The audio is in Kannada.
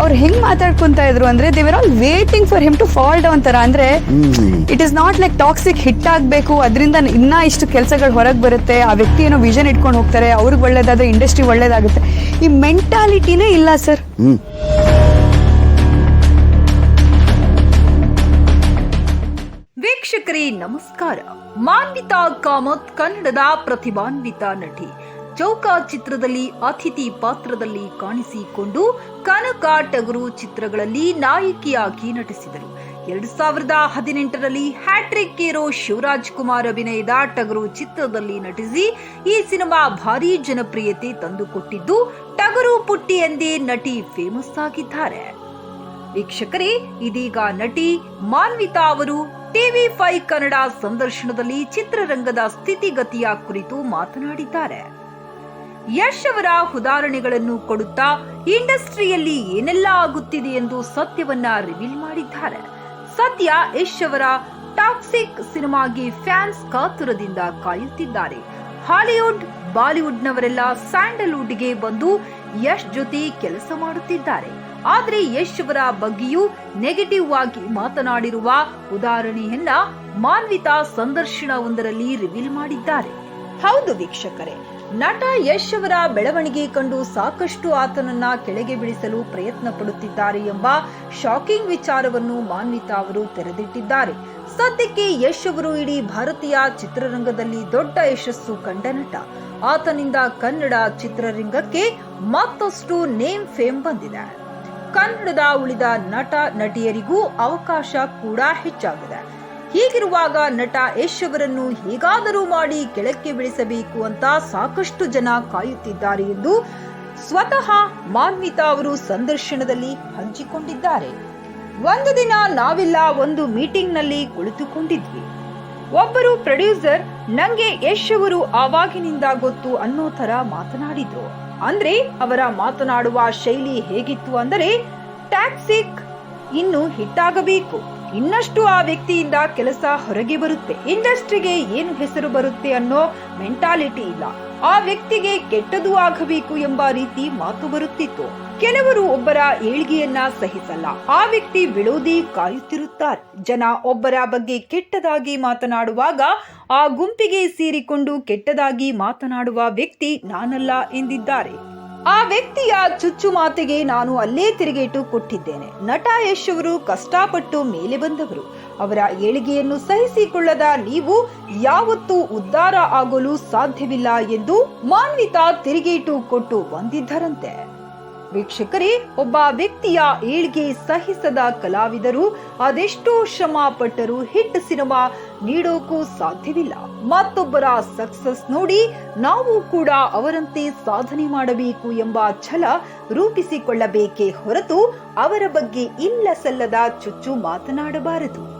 ಅವ್ರು ಹೆಂಗ್ ಮಾತಾಡ್ಕೊಂತ ಇದ್ರು ಅಂದ್ರೆ they were all waiting for him to fall down ತರ. ಅಂದ್ರೆ it is not like toxic hit ಆಗ್ಬೇಕು, ಅದರಿಂದ ಇನ್ನ ಇಷ್ಟು ಕೆಲಸಗಳು ಹೊರಗೆ ಬರುತ್ತೆ, ಆ ವ್ಯಕ್ತಿ ಏನೋ ವಿಷನ್ ಇಟ್ಕೊಂಡು ಹೋಗ್ತಾರೆ, ಅವ್ರಿಗೆ ಒಳ್ಳೇದಾದ್ರೆ ಇಂಡಸ್ಟ್ರಿ ಒಳ್ಳೇದಾಗುತ್ತೆ. ಈ ಮೆಂಟಾಲಿಟಿನೇ ಇಲ್ಲ ಸರ್ ವೀಕ್ಷಕರಿ, ನಮಸ್ಕಾರ. ಮಾನ್ವಿತಾ ಕಾಮತ್ ಕನ್ನಡದ ಪ್ರತಿಭಾನ್ವಿತ ನಟಿ. ಚೌಕ ಚಿತ್ರದಲ್ಲಿ ಅತಿಥಿ ಪಾತ್ರದಲ್ಲಿ ಕಾಣಿಸಿಕೊಂಡು ಕನಕ ಟಗರು ಚಿತ್ರಗಳಲ್ಲಿ ನಾಯಕಿಯಾಗಿ ನಟಿಸಿದರು. ಎರಡು ಸಾವಿರದ ಹದಿನೆಂಟರಲ್ಲಿ ಹ್ಯಾಟ್ರಿಕ್ ಹೀರೋ ಶಿವರಾಜ್ ಕುಮಾರ್ ಅಭಿನಯದ ಟಗರು ಚಿತ್ರದಲ್ಲಿ ನಟಿಸಿ ಈ ಸಿನಿಮಾ ಭಾರೀ ಜನಪ್ರಿಯತೆ ತಂದುಕೊಟ್ಟಿದ್ದು ಟಗರು ಪುಟ್ಟಿ ಎಂದೇ ನಟಿ ಫೇಮಸ್ ಆಗಿದ್ದಾರೆ. ವೀಕ್ಷಕರೇ, ಇದೀಗ ನಟಿ ಮಾನ್ವಿತಾ ಅವರು ಟಿವಿ ಫೈವ್ ಕನ್ನಡ ಸಂದರ್ಶನದಲ್ಲಿ ಚಿತ್ರರಂಗದ ಸ್ಥಿತಿಗತಿಯ ಕುರಿತು ಮಾತನಾಡಿದ್ದಾರೆ. ಯಶ್ ಅವರ ಉದಾಹರಣೆಗಳನ್ನು ಕೊಡುತ್ತಾ ಇಂಡಸ್ಟ್ರಿಯಲ್ಲಿ ಏನೆಲ್ಲ ಆಗುತ್ತಿದೆ ಎಂದು ಸತ್ಯವನ್ನ ರಿವೀಲ್ ಮಾಡಿದ್ದಾರೆ. ಸತ್ಯ ಯಶ್ ಅವರ ಟಾಕ್ಸಿಕ್ ಸಿನಿಮಾಗೆ ಫ್ಯಾನ್ಸ್ ಕಾತುರದಿಂದ ಕಾಯುತ್ತಿದ್ದಾರೆ. ಹಾಲಿವುಡ್, ಬಾಲಿವುಡ್ನವರೆಲ್ಲ ಸ್ಯಾಂಡಲ್ವುಡ್ಗೆ ಬಂದು ಯಶ್ ಜೊತೆ ಕೆಲಸ ಮಾಡುತ್ತಿದ್ದಾರೆ. ಆದರೆ ಯಶ್ ಅವರ ಬಗ್ಗೆಯೂ ನೆಗೆಟಿವ್ ಆಗಿ ಮಾತನಾಡಿರುವ ಉದಾಹರಣೆಯನ್ನ ಮಾನ್ವಿತಾ ಸಂದರ್ಶನವೊಂದರಲ್ಲಿ ರಿವೀಲ್ ಮಾಡಿದ್ದಾರೆ. ಹೌದು ವೀಕ್ಷಕರೇ ನಟ ಯಶ್ ಅವರ ಬೆಳವಣಿಗೆ ಕಂಡು ಸಾಕಷ್ಟು ಆತನನ್ನ ಕೆಳಗೆ ಬಿಡಿಸಲು ಪ್ರಯತ್ನ ಪಡುತ್ತಿದ್ದಾರೆ ಎಂಬ ಶಾಕಿಂಗ್ ವಿಚಾರವನ್ನು ಮಾನ್ವಿತಾ ಅವರು ತೆರೆದಿಟ್ಟಿದ್ದಾರೆ. ಸದ್ಯಕ್ಕೆ ಯಶ್ ಅವರು ಇಡೀ ಭಾರತೀಯ ಚಿತ್ರರಂಗದಲ್ಲಿ ದೊಡ್ಡ ಯಶಸ್ಸು ಕಂಡ ನಟ. ಆತನಿಂದ ಕನ್ನಡ ಚಿತ್ರರಂಗಕ್ಕೆ ಮತ್ತಷ್ಟು ನೇಮ್ ಫೇಮ್ ಬಂದಿದೆ. ಕನ್ನಡದ ಉಳಿದ ನಟ, ನಟಿಯರಿಗೂ ಅವಕಾಶ ಕೂಡ ಹೆಚ್ಚಾಗಿದೆ. ಹೀಗಿರುವಾಗ ನಟ ಯಶ್ ಅವರನ್ನು ಹೇಗಾದರೂ ಮಾಡಿ ಕೆಳಕ್ಕೆ ಬೀಳಿಸಬೇಕು ಅಂತ ಸಾಕಷ್ಟು ಜನ ಕಾಯುತ್ತಿದ್ದಾರೆ ಎಂದು ಸ್ವತಃ ಮಾನ್ವಿತಾ ಅವರು ಸಂದರ್ಶನದಲ್ಲಿ ಹಂಚಿಕೊಂಡಿದ್ದಾರೆ. ಒಂದು ದಿನ ನಾವೆಲ್ಲ, ಒಂದು ಮೀಟಿಂಗ್ನಲ್ಲಿ ಕುಳಿತುಕೊಂಡಿದ್ವಿ. ಒಬ್ಬರು ಪ್ರೊಡ್ಯೂಸರ್, ನಂಗೆ ಯಶ್ ಅವರು ಆವಾಗಿನಿಂದ ಗೊತ್ತು ಅನ್ನೋ ತರ ಮಾತನಾಡಿದ್ರು. ಅಂದ್ರೆ ಅವರ ಮಾತನಾಡುವ ಶೈಲಿ ಹೇಗಿತ್ತು ಅಂದರೆ ಟ್ಯಾಕ್ಸಿಕ್ ಇನ್ನು ಹಿಟ್ಟಾಗಬೇಕು. ಇನ್ನಷ್ಟು ಆ ವ್ಯಕ್ತಿಯಿಂದ ಕೆಲಸ ಹೊರಗೆ ಬರುತ್ತೆ. ಇಂಡಸ್ಟ್ರಿಗೆ ಏನು ಹೆಸರು ಬರುತ್ತೆ ಅನ್ನೋ ಮೆಂಟಾಲಿಟಿ ಇಲ್ಲ. ಆ ವ್ಯಕ್ತಿಗೆ ಕೆಟ್ಟದು ಆಗಬೇಕು ಎಂಬ ರೀತಿ ಮಾತು ಬರುತ್ತಿತ್ತು. ಕೆಲವರು ಒಬ್ಬರ ಏಳ್ಗೆಯನ್ನ ಸಹಿಸಲ್ಲ. ಆ ವ್ಯಕ್ತಿ ಬಿಡೋದೇ ಕಾಯುತ್ತಿರುತ್ತಾರೆ. ಜನ ಒಬ್ಬರ ಬಗ್ಗೆ ಕೆಟ್ಟದಾಗಿ ಮಾತನಾಡುವಾಗ ಆ ಗುಂಪಿಗೆ ಸೇರಿಕೊಂಡು ಕೆಟ್ಟದಾಗಿ ಮಾತನಾಡುವ ವ್ಯಕ್ತಿ ನಾನಲ್ಲ ಎಂದಿದ್ದಾರೆ. ಆ ವ್ಯಕ್ತಿಯ ಚುಚ್ಚು ಮಾತಿಗೆ ನಾನು ಅಲ್ಲೇ ತಿರುಗೇಟು ಕೊಟ್ಟಿದ್ದೇನೆ. ನಟ ಯಶ್ ಅವರು ಕಷ್ಟಪಟ್ಟು ಮೇಲೆ ಬಂದವರು. ಅವರ ಏಳಿಗೆಯನ್ನು ಸಹಿಸಿಕೊಳ್ಳದ ನೀವು ಯಾವತ್ತೂ ಉದ್ಧಾರ ಆಗಲು ಸಾಧ್ಯವಿಲ್ಲ ಎಂದು ಮಾನ್ವಿತಾ ತಿರುಗೇಟು ಕೊಟ್ಟು ಬಂದಿದ್ದರಂತೆ. ವೀಕ್ಷಕರೇ, ಒಬ್ಬ ವ್ಯಕ್ತಿಯ ಏಳ್ಗೆ ಸಹಿಸದ ಕಲಾವಿದರು ಅದೆಷ್ಟೋ ಶ್ರಮ ಪಟ್ಟರು ಹಿಟ್ ಸಿನಿಮಾ ನೀಡೋಕು ಸಾಧ್ಯವಿಲ್ಲ. ಮತ್ತೊಬ್ಬರ ಸಕ್ಸಸ್ ನೋಡಿ ನಾವು ಕೂಡ ಅವರಂತೆ ಸಾಧನೆ ಮಾಡಬೇಕು ಎಂಬ ಛಲ ರೂಪಿಸಿಕೊಳ್ಳಬೇಕೇ ಹೊರತು ಅವರ ಬಗ್ಗೆ ಇಲ್ಲ ಸಲ್ಲದ ಚುಚ್ಚು ಮಾತನಾಡಬಾರದು.